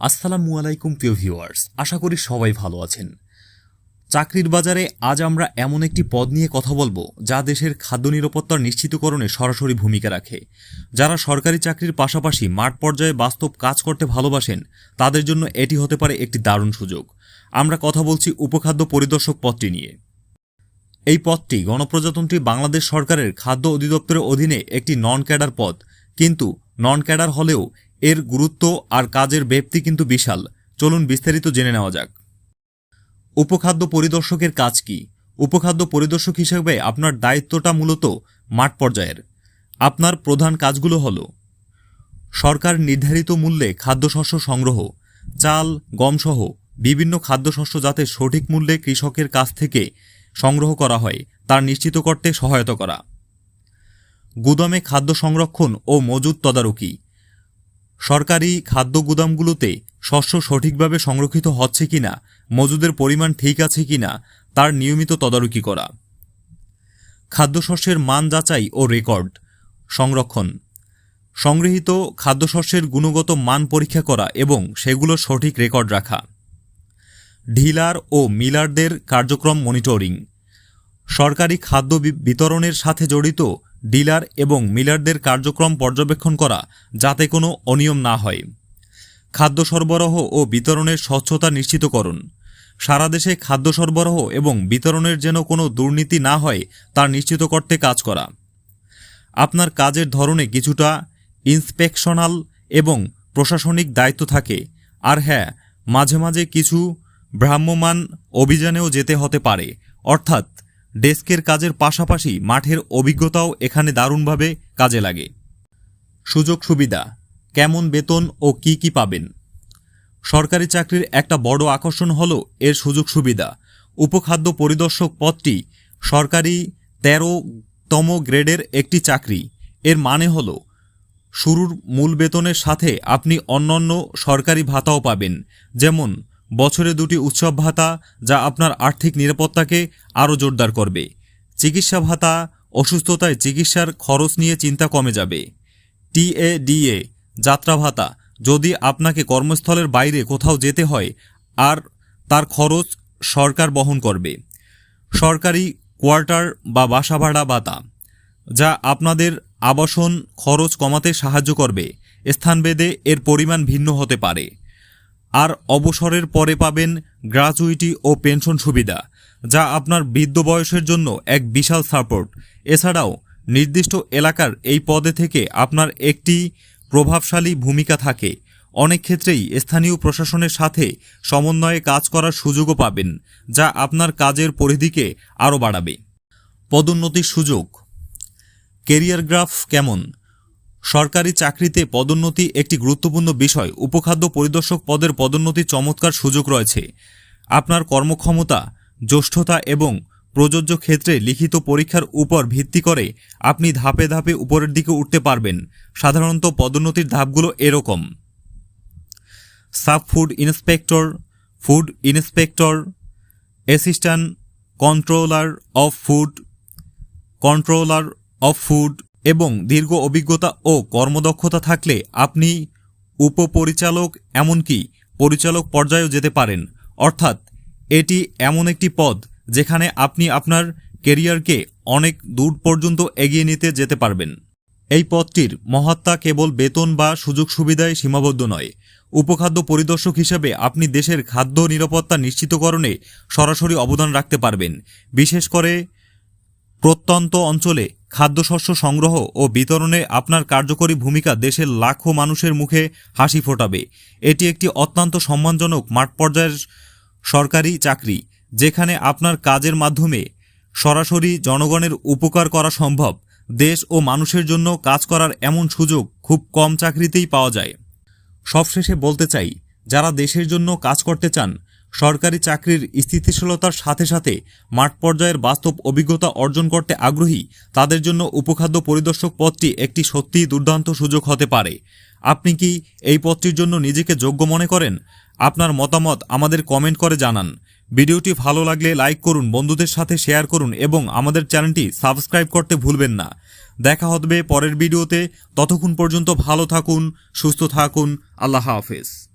আসসালামু আলাইকুম, প্রিয় ভিউয়ার্স। আশা করি সবাই ভালো আছেন। চাকরির বাজারে আজ আমরা এমন একটি পদ নিয়ে কথা বলব, যা দেশের খাদ্য নিরাপত্তার নিশ্চিতকরণে সরাসরি ভূমিকা রাখে। যারা সরকারি চাকরির পাশাপাশি মাঠ পর্যায়ে বাস্তব কাজ করতে ভালোবাসেন, তাদের জন্য এটি হতে পারে একটি দারুণ সুযোগ। আমরা কথা বলছি উপখাদ্য পরিদর্শক পদটি নিয়ে। এই পদটি গণপ্রজাতন্ত্রী বাংলাদেশ সরকারের খাদ্য অধিদপ্তরের অধীনে একটি নন ক্যাডার পদ, কিন্তু নন ক্যাডার হলেও এর গুরুত্ব আর কাজের ব্যাপ্তি কিন্তু বিশাল। চলুন বিস্তারিত জেনে নেওয়া যাক। উপখাদ্য পরিদর্শকের কাজ কি? উপখাদ্য পরিদর্শক হিসেবে আপনার দায়িত্বটা মূলত মাঠ পর্যায়ের। আপনার প্রধান কাজগুলো হল সরকার নির্ধারিত মূল্যে খাদ্যশস্য সংগ্রহ, চাল, গমসহ বিভিন্ন খাদ্যশস্য যাতে সঠিক মূল্যে কৃষকের কাছ থেকে সংগ্রহ করা হয়, তার নিশ্চিত করতে সহায়তা করা। গুদামে খাদ্য সংরক্ষণ ও মজুদ তদারকি সরকারি খাদ্য গুদামগুলোতে শস্য সঠিকভাবে সংরক্ষিত হচ্ছে কিনা, মজুদের পরিমাণ ঠিক আছে কিনা, তার নিয়মিত তদারকি করা। খাদ্যশস্যের মান যাচাই ও রেকর্ড। সংরক্ষণ। সংগৃহীত খাদ্যশস্যের গুণগত মান পরীক্ষা করা এবং সেগুলো সঠিক রেকর্ড রাখা। ঢিলার ও মিলারদের কার্যক্রম মনিটরিং। সরকারি খাদ্য বিতরণের সাথে জড়িত ডিলার এবং মিলারদের কার্যক্রম পর্যবেক্ষণ করা যাতে কোনো অনিয়ম না হয়। খাদ্য সরবরাহ ও বিতরণের স্বচ্ছতা নিশ্চিতকরণ সারা দেশে খাদ্য সরবরাহ এবং বিতরণের যেন কোনো দুর্নীতি না হয়, তা নিশ্চিত করতে কাজ করা। আপনার কাজের ধরনে কিছুটা ইন্সপেকশনাল এবং প্রশাসনিক দায়িত্ব থাকে। আর হ্যাঁ মাঝে মাঝে কিছু ভ্রাম্যমাণ অভিযানেও যেতে হতে পারে। অর্থাৎ ডেস্কের কাজের পাশাপাশি মাঠের অভিজ্ঞতাও এখানে দারুণভাবে কাজে লাগে। সুযোগ সুবিধা, কেমন বেতন ও কি কি পাবেন? সরকারি চাকরির একটা বড় আকর্ষণ হল এর সুযোগ সুবিধা। উপখাদ্য পরিদর্শক পদটি সরকারি তেরোতম গ্রেডের একটি চাকরি। এর মানে হল, শুরুর মূল বেতনের সাথে আপনি অন্যান্য সরকারি ভাতাও পাবেন। যেমন বছরে দুটি উৎসব ভাতা যা আপনার আর্থিক নিরাপত্তাকে আরও জোরদার করবে। চিকিৎসা ভাতা, অসুস্থতায় চিকিৎসার খরচ নিয়ে চিন্তা কমে যাবে। টিএডিএ, যাত্রা ভাতা, যদি আপনাকে কর্মস্থলের বাইরে কোথাও যেতে হয়, আর তার খরচ সরকার বহন করবে। সরকারি কোয়ার্টার বা বাসা ভাড়া ভাতা, যা আপনাদের আবাসন খরচ কমাতে সাহায্য করবে। স্থানভেদে এর পরিমাণ ভিন্ন হতে পারে। আর অবসরের পরে পাবেন গ্র্যাচুইটি ও পেনশন সুবিধা, যা আপনার বৃদ্ধ বয়সের জন্য এক বিশাল সাপোর্ট। এছাড়াও, নির্দিষ্ট এলাকার এই পদে থেকে আপনার একটি প্রভাবশালী ভূমিকা থাকে। অনেক ক্ষেত্রেই স্থানীয় প্রশাসনের সাথে সমন্বয়ে কাজ করার সুযোগও পাবেন, যা আপনার কাজের পরিধিকে আরও বাড়াবে। পদোন্নতির সুযোগ। কেরিয়ার গ্রাফ কেমন? সরকারি চাকরিতে পদোন্নতি একটি গুরুত্বপূর্ণ বিষয়। উপখাদ্য পরিদর্শক পদের পদোন্নতির চমৎকার সুযোগ রয়েছে। আপনার কর্মক্ষমতা, জ্যেষ্ঠতা এবং প্রযোজ্য ক্ষেত্রে লিখিত পরীক্ষার উপর ভিত্তি করে আপনি ধাপে ধাপে উপরের দিকে উঠতে পারবেন। সাধারণত পদোন্নতির ধাপগুলো এরকম। Sub food inspector food inspector, assistant controller of food, controller of food এবং দীর্ঘ অভিজ্ঞতা ও কর্মদক্ষতা থাকলে আপনি উপপরিচালক এমনকি পরিচালক পর্যায়েও যেতে পারেন। অর্থাৎ, এটি এমন একটি পদ যেখানে আপনি আপনার কেরিয়ারকে অনেক দূর পর্যন্ত এগিয়ে নিতে যেতে পারবেন। এই পদটির মহাত্মা কেবল বেতন বা সুযোগ সুবিধায় সীমাবদ্ধ নয়। উপখাদ্য পরিদর্শক হিসেবে আপনি দেশের খাদ্য নিরাপত্তা নিশ্চিতকরণে সরাসরি অবদান রাখতে পারবেন। বিশেষ করে প্রত্যন্ত অঞ্চলে খাদ্যশস্য সংগ্রহ ও বিতরণে আপনার কার্যকরী ভূমিকা দেশের লাখো মানুষের মুখে হাসি ফোটাবে। এটি একটি অত্যন্ত সম্মানজনক মাঠ পর্যায়ের সরকারি চাকরি, যেখানে আপনার কাজের মাধ্যমে সরাসরি জনগণের উপকার করা সম্ভব। দেশ ও মানুষের জন্য কাজ করার এমন সুযোগ খুব কম চাকরিতেই পাওয়া যায়। সবশেষে বলতে চাই, যারা দেশের জন্য কাজ করতে চান সরকারি চাকরির স্থিতিশীলতার সাথে সাথে মাঠ পর্যায়ের বাস্তব অভিজ্ঞতা অর্জন করতে আগ্রহী, তাদের জন্য উপখাদ্য পরিদর্শক পদটি একটি সত্যিই দুর্দান্ত সুযোগ হতে পারে। আপনি কি এই পদটির জন্য নিজেকে যোগ্য মনে করেন? আপনার মতামত আমাদের কমেন্ট করে জানান। ভিডিওটি ভালো লাগলে লাইক করুন, বন্ধুদের সাথে শেয়ার করুন এবং আমাদের চ্যানেলটি সাবস্ক্রাইব করতে ভুলবেন না। দেখা হবে পরের ভিডিওতে। ততক্ষণ পর্যন্ত ভালো থাকুন, সুস্থ থাকুন। আল্লাহ হাফেজ।